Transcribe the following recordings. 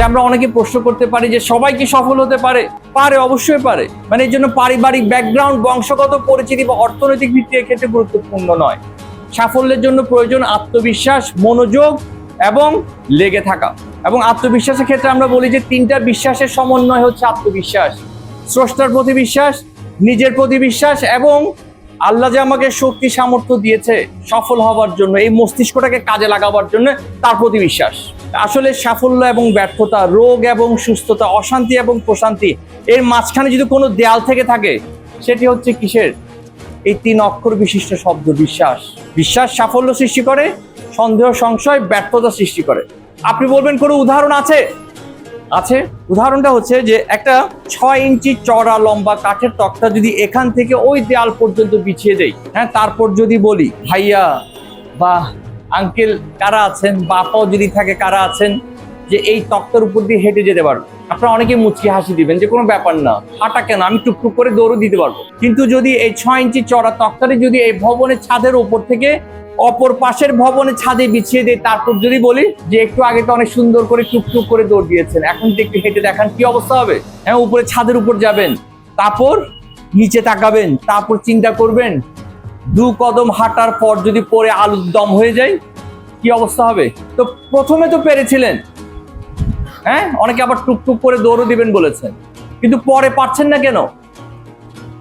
যে আমরা অনেকে প্রশ্ন করতে পারি যে সবাই কি সফল হতে পারে? পারে, অবশ্যই পারে। মানে এর জন্য পারিবারিক ব্যাকগ্রাউন্ড বংশগত পরিচিতি বা অর্থনৈতিক ভিত্তি এক্ষেত্রে গুরুত্বপূর্ণ নয়। সাফল্যের জন্য প্রয়োজন আত্মবিশ্বাস, মনোযোগ এবং লেগে থাকা। এবং আত্মবিশ্বাসের ক্ষেত্রে আমরা বলি যে তিনটা বিশ্বাসের সমন্বয় হচ্ছে আত্মবিশ্বাস। স্রষ্টার প্রতি বিশ্বাস, নিজের প্রতি বিশ্বাস এবং আল্লাহ যে আমাকে শক্তি, সামর্থ্য দিয়েছে সফল হওয়ার জন্য, এই মস্তিষ্কটাকে কাজে লাগাবার জন্য তার প্রতি বিশ্বাস। আসলে সাফল্য এবং ব্যর্থতা, রোগ এবং সুস্থতা, অশান্তি এবং প্রশান্তি, এর মাঝখানে যদি কোনো দেয়াল থেকে থাকে, সেটি হচ্ছে কিসের? এই তিন অক্ষর বিশিষ্ট শব্দ, বিশ্বাস। বিশ্বাস সাফল্য সৃষ্টি করে, সন্দেহ, সংশয়, ব্যর্থতা সৃষ্টি করে। আপনি বলবেন, কোনো উদাহরণ আছে? আছে। উদাহরণটা হচ্ছে যে, একটা ছয় ইঞ্চি চড়া লম্বা কাঠের তক্তা যদি এখান থেকে ওই দেয়াল পর্যন্ত বিছিয়ে দেই হ্যাঁ তারপর যদি বলি, ভাইয়া বা আঙ্কেল, কারা আছেন? বা আপাও যদি থাকে, কারা আছেন? যে এই তক্তার উপর দিয়ে হেঁটে যেতে পারব। আপনারা অনেকে মুচকি হাসি দিবেন, যে কোনো ব্যাপার না। হাঁটা কেন? আমি টুকটুক করে দৌড়ও দিতে পারব। কিন্তু যদি এই ছয় ইঞ্চি চড়া তক্তারে যদি এই ভবনের ছাদের উপর থেকে অপর পাশের ভবনে ছাদে বিছিয়ে দিয়ে, তারপর যদি বলি যে একটু আগে তো অনেক সুন্দর করে টুকটুক করে দৌড় দিয়েছেন, এখন একটু হেঁটে দেখান কি অবস্থা হবে? হ্যাঁ উপরে ছাদের উপর যাবেন, তারপর নিচে তাকাবেন, তারপর চিন্তা করবেন দু কদম হাঁটার পর যদি পরে আলুর দম হয়ে যায়, কি অবস্থা হবে? তো প্রথমে তো পেরেছিলেন। হ্যাঁ? অনেকে আবার টুকটুক করে দৌড়ও দিবেন বলেছেন। কিন্তু পরে পারছেন না কেন?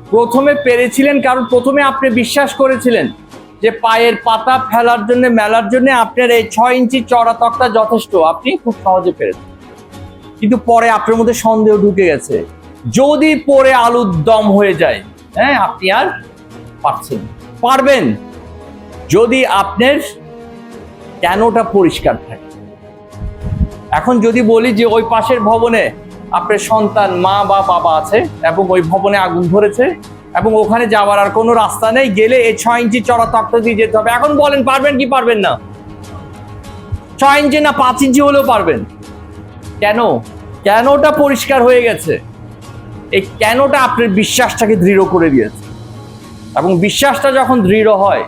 প্রথমে পেরেছিলেন কারণ প্রথমে আপনি বিশ্বাস করেছিলেন যে পায়ের পাতা ফেলার জন্য, মেলার জন্য আপনার এই ছয় ইঞ্চি চড়া তক্তা যথেষ্ট। আপনি খুব সহজে পেরেছেন। কিন্তু পরে আপনার মধ্যে সন্দেহ ঢুকে গেছে। যদি পরে আলুর দম হয়ে যায় হ্যাঁ আপনি আর পারছেন। পারবেন যদি আপনার কেনটা পরিষ্কার থাকে। এখন যদি বলি যে ওই পাশের ভবনে আপনার সন্তান, মা বা বাবা আছে এবং ওই ভবনে আগুন ধরেছে এবং ওখানে যাওয়ার আর কোনো রাস্তা নেই, গেলে এই ছয় ইঞ্চি চড়া তক্তা দিয়ে যেতে হবে। এখন বলেন, পারবেন কি পারবেন না? ছয় ইঞ্চি না পাঁচ ইঞ্চি হলেও পারবেন। কেন? কেনটা পরিষ্কার হয়ে গেছে? এই কেনটা আপনার বিশ্বাসটাকে দৃঢ় করে দিয়েছে। এবং বিশ্বাসটা যখন দৃঢ় হয়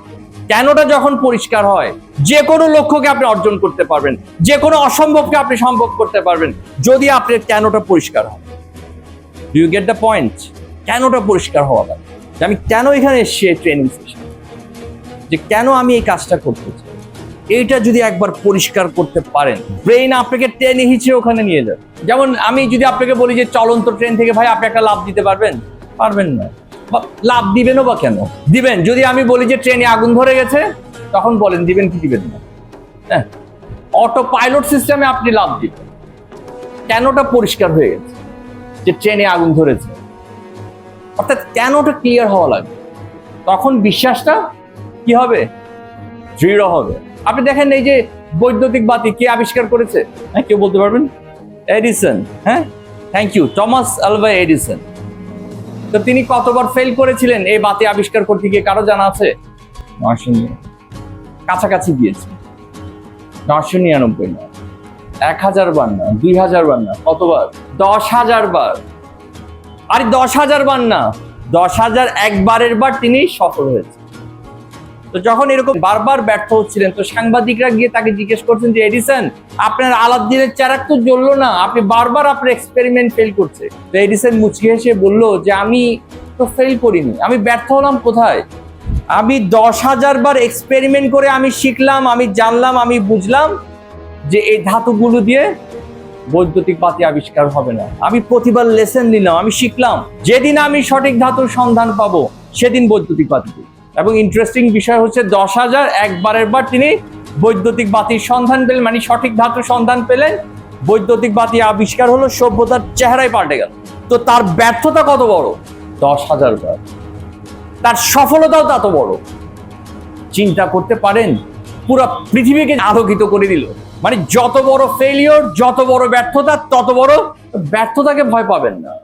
কেনটা যখন পরিষ্কার হয়, যে কোনো লক্ষ্যকে আপনি অর্জন করতে পারবেন, যে কোনো অসম্ভবকে আপনি সম্ভব করতে পারবেন যদি আপনি কেনটা পরিষ্কার হয়। ইউ গেট দ্য পয়েন্ট কেনটা পরিষ্কার হওয়া লাগে আমি কেন এখানে এসেছি এই ট্রেনিং সেশন যে কেন আমি এই কাজটা করতে চাই? এইটা যদি একবার পরিষ্কার করতে পারেন ব্রেইন আপনাকে টেনে হিচড়ে ওখানে নিয়ে যাবে। যেমন আমি যদি আপনাকে বলি যে চলন্ত ট্রেন থেকে ভাই, আপনি একটা লাভ দিতে পারবেন? পারবেন না। লাভ দিবেনও বা কেন? দিবেন। যদি আমি বলি যে ট্রেনে আগুন ধরে গেছে, তখন বলেন, দিবেন কি দিবেন না? হ্যাঁ? অটো পাইলট সিস্টেমে আপনি লাভ দিবেন। কেনটা পরিষ্কার হয়ে গেছে? যে ট্রেনে আগুন ধরেছে। অর্থাৎ কেনটা ক্লিয়ার হওয়া লাগবে? তখন বিশ্বাসটা কি হবে? দৃঢ় হবে। আপনি দেখেন এই যে বৈদ্যুতিক বাতি কে আবিষ্কার করেছে? হ্যাঁ কেউ বলতে পারবেন? এডিসন। হ্যাঁ? Thank you Thomas Alva Edison তো তিনি কতবার ফেল করেছিলেন? এই বাতি আবিষ্কার করতে গিয়ে কারও জানা আছে। কাছাকাছি গিয়েছে। নশো নিরানব্বই না এক হাজার বার না দুই হাজার বার না কতবার? দশ হাজার বার। আরে দশ হাজার বার না দশ হাজার একবারের বার তিনি সফল হয়েছে তো যখন এরকম বারবার ব্যর্থ হচ্ছিলেন, তো সাংবাদিকরা গিয়ে তাকে জিজ্ঞেস করছেন যে, এডিসন, আপনার আলাদিনের চারাক তো জ্বললো না? আপনি বারবার আপনার এক্সপেরিমেন্ট ফেল করছে। তো এডিসন মুচকি হেসে বলল যে, আমি তো ফেল করিনি। আমি ব্যর্থ হলাম কোথায়? আমি দশ হাজার বার এক্সপেরিমেন্ট করে আমি শিখলাম, আমি জানলাম, আমি বুঝলাম যে এই ধাতুগুলো দিয়ে বৈদ্যুতিক বাতি আবিষ্কার হবে না। আমি প্রতিবার লেসেন নিলাম, আমি শিখলাম। যেদিন আমি সঠিক ধাতুর সন্ধান পাবো, সেদিন বৈদ্যুতিক বাতি। এবং ইন্টারেস্টিং বিষয় হচ্ছে দশ হাজার একবারের বার তিনি বৈদ্যুতিক বাতির সন্ধান পেলেন মানে সঠিক ধাতুর সন্ধান পেলেন। বৈদ্যুতিক বাতি আবিষ্কার হলো, সভ্যতার চেহারাই পাল্টে গেল। তো তার ব্যর্থতা কত বড়? দশ হাজার বার। তার সফলতাও তত বড়। চিন্তা করতে পারেন, পুরো পৃথিবীকে আলোকিত করে দিল। মানে যত বড় ফেলিওর যত বড় ব্যর্থতা, তত বড় ব্যর্থতাকে ভয় পাবেন না।